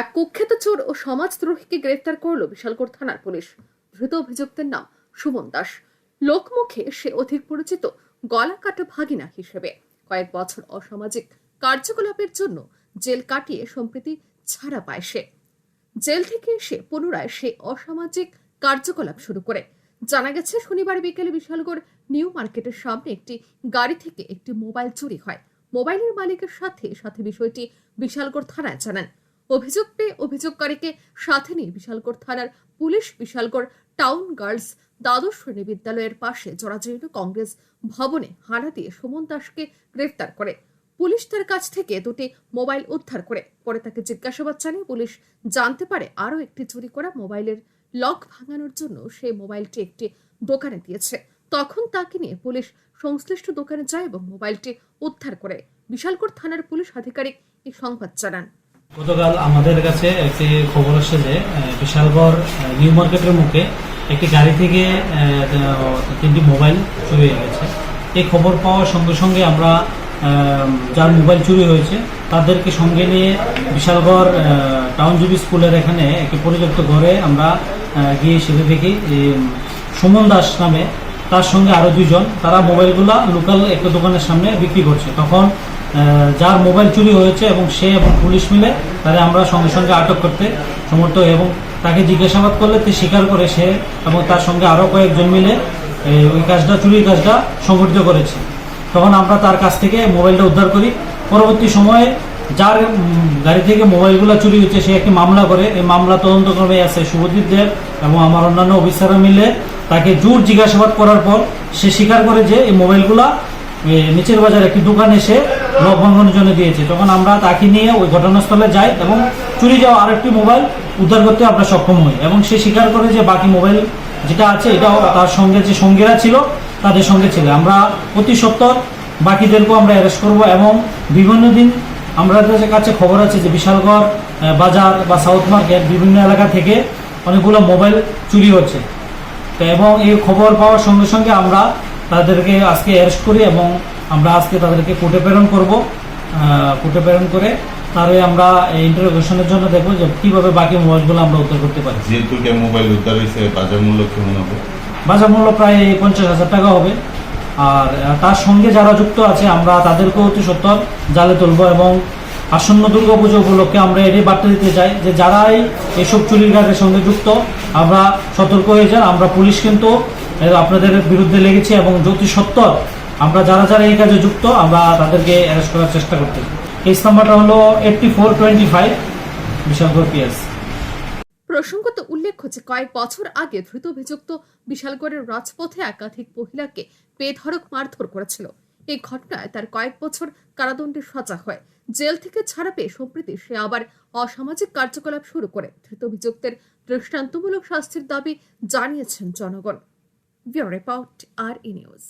এক কুখ্যাত চোর ও সমাজদ্রোহীকে গ্রেফতার করল বিশালগড় থানার পুলিশ। ধৃত অভিযুক্তের নাম সুমন দাস। লোকমুখে সে অধিক পরিচিত গলা কাটা ভাগিনা হিসেবে কয়েক বছর অসামাজিক কার্যকলাপের জন্য জেল কাটিয়ে সম্প্রতি ছাড়া পায় সে। জেল থেকে এসে পুনরায় সে অসামাজিক কার্যকলাপ শুরু করে। জানা গেছে, শনিবার বিকেলে বিশালগড় নিউ মার্কেটের সামনে একটি গাড়ি থেকে একটি মোবাইল চুরি হয়। মোবাইলের মালিকের সাথে সাথে বিষয়টি বিশালগড় থানায় জানান। অভিযোগ পেয়ে অভিযোগকারীকে সাথে নিয়ে বিশালগড় থানার পুলিশ বিশালগড় টাউন গার্লস দ্বাদশ শ্রেণি বিদ্যালয়ের পাশে জরাজীর্ণ কংগ্রেস ভবনে হানা দিয়ে সুমন দাসকে গ্রেফতার করে। পুলিশ তার কাছ থেকে দুটি মোবাইল উদ্ধার করে। পরে তাকে জিজ্ঞাসাবাদ জানিয়ে পুলিশ জানতে পারে আরও একটি চুরি করা মোবাইলের লক ভাঙানোর জন্য সেই মোবাইলটি একটি দোকানে দিয়েছে। তখন তাকে নিয়ে পুলিশ সংশ্লিষ্ট দোকানে যায় এবং মোবাইলটি উদ্ধার করে। বিশালগড় থানার পুলিশ আধিকারিক এই সংবাদ জানান। গতকাল আমাদের কাছে একটি খবর আসছে যে বিশালগড় নিউ মার্কেটের মুখে একটি গাড়ি থেকে তিনটি মোবাইল চুরি হয়ে গেছে। এই খবর পাওয়ার সঙ্গে সঙ্গে আমরা যার মোবাইল চুরি হয়েছে তাদেরকে সঙ্গে নিয়ে বিশালগড় আহ, টাউনজীবী স্কুলের এখানে একটি পরিত্যক্ত ঘরে আমরা গিয়ে সেটা দেখি সুমন দাস নামে তার সঙ্গে আরও দুজন তারা মোবাইলগুলা লোকাল একটা দোকানের সামনে বিক্রি করছে। তখন যার মোবাইল চুরি হয়েছে এবং সে এবং পুলিশ মিলে তাদের আমরা সঙ্গে সঙ্গে আটক করতে সমর্থ এবং তাকে জিজ্ঞাসাবাদ করলে তে স্বীকার করে সে এবং তার সঙ্গে আরও কয়েকজন মিলে ওই কাজটা, চুরির কাজটা সংগঠিত করেছে। তখন আমরা তার কাছ থেকে মোবাইলটা উদ্ধার করি। পরবর্তী সময়ে যার গাড়ি থেকে মোবাইলগুলো চুরি হয়েছে, সে একটি মামলা করে। এই মামলা তদন্তক্রমে আছে শুভদীপ দেব এবং আমার অন্যান্য অফিসাররা মিলে তাকে জোর জিজ্ঞাসাবাদ করার পর সে স্বীকার করে যে এই মোবাইলগুলা নিচের বাজার একটি দোকানে এসে লক ভাঙানোর জন্য দিয়েছে। তখন আমরা তাকে নিয়ে ওই ঘটনাস্থলে যাই এবং চুরি যাওয়া আরেকটি মোবাইল উদ্ধার করতে আমরা সক্ষম হই এবং সে স্বীকার করে যে বাকি মোবাইল যেটা আছে এটাও তার সঙ্গে যে সঙ্গীরা ছিল, তাদের সঙ্গে ছিল। আমরা অতি সত্তর বাকিদেরকেও আমরা অ্যারেস্ট করব এবং বিভিন্ন দিন আমাদের কাছে খবর আছে যে বিশালগড় বাজার বা সাউথ মার্কেট বিভিন্ন এলাকা থেকে অনেকগুলো মোবাইল চুরি হচ্ছে। এবং এই খবর পাওয়ার সঙ্গে সঙ্গে আমরা তাদেরকে আজকে অ্যারেস্ট করি এবং আমরা আজকে তাদেরকে কোর্টে প্রেরণ করব কোর্টে প্রেরণ করে তারপরে আমরা ইন্টারোগেশনের জন্য দেখব যে কীভাবে বাকি মোবাইলগুলো আমরা উদ্ধার করতে পারি। যে দুইটা মোবাইল উদ্ধার হয়েছে বাজার মূল্য কেমন হবে? বাজার মূল্য প্রায় পঞ্চাশ হাজার টাকা হবে। আর তার সঙ্গে যারা যুক্ত আছে আমরা তাদেরকেও অতি সত্তর জালে তুলব এবং আসন্ন দুর্গাপুজো উপলক্ষে আমরা এটি বার্তা দিতে চাই যে যারাই এসব চুরির কাজের সঙ্গে যুক্ত আমরা সতর্ক হয়ে যান। আমরা পুলিশ কিন্তু আপনাদের বিরুদ্ধে লেগেছি এবং অতি সত্তর আমরা যারা যারা এই কাজে যুক্ত, আমরা তাদেরকে অ্যারেস্ট করার চেষ্টা করতে কেস নাম্বারটা হলো eighty four twenty five Bishalgarh PS প্রসঙ্গত উল্লেখ্য যে কয়েক বছর আগে ধৃত অভিযুক্ত বিশালগড়ের রাজপথে একাধিক মহিলাকে বেধড়ক মারধর করেছিল। এই ঘটনায় তার কয়েক বছর কারাদণ্ডের সাজা হয়। জেল থেকে ছাড়া পেয়ে সম্প্রতি সে আবার অসামাজিক কার্যকলাপ শুরু করে। ধৃত অভিযুক্তের দৃষ্টান্তমূলক শাস্তির দাবি জানিয়েছেন জনগণ। রিপোর্ট আর ই নিউজ